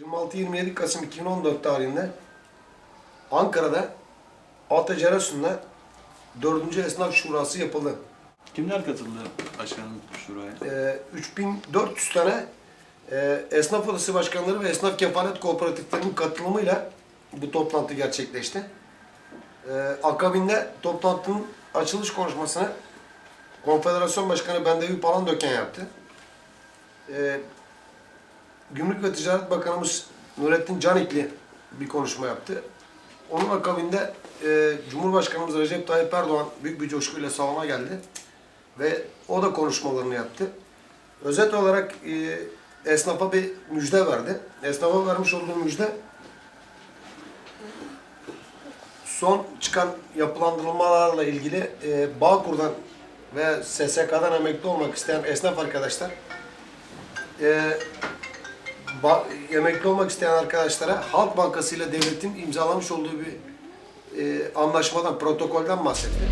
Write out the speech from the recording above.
26-27 Kasım 2014 tarihinde Ankara'da Alta Sun'da 4. Esnaf Şurası yapıldı. Kimler katıldı başkanım şuraya? Ee, 3400 tane e, esnaf odası başkanları ve esnaf kefalet kooperatiflerinin katılımıyla bu toplantı gerçekleşti. Ee, akabinde toplantının açılış konuşmasını Konfederasyon Başkanı Bendevi Palandöken yaptı. Ee, Gümrük ve Ticaret Bakanımız Nurettin Canikli bir konuşma yaptı. Onun akabinde e, Cumhurbaşkanımız Recep Tayyip Erdoğan büyük bir coşkuyla salona geldi ve o da konuşmalarını yaptı. Özet olarak e, esnafa bir müjde verdi. Esnafa vermiş olduğu müjde son çıkan yapılandırılmalarla ilgili e, Bağkur'dan ve SSK'dan emekli olmak isteyen esnaf arkadaşlar e, emekli olmak isteyen arkadaşlara Halk Bankası ile devletin imzalamış olduğu bir e, anlaşmadan, protokolden bahsetti.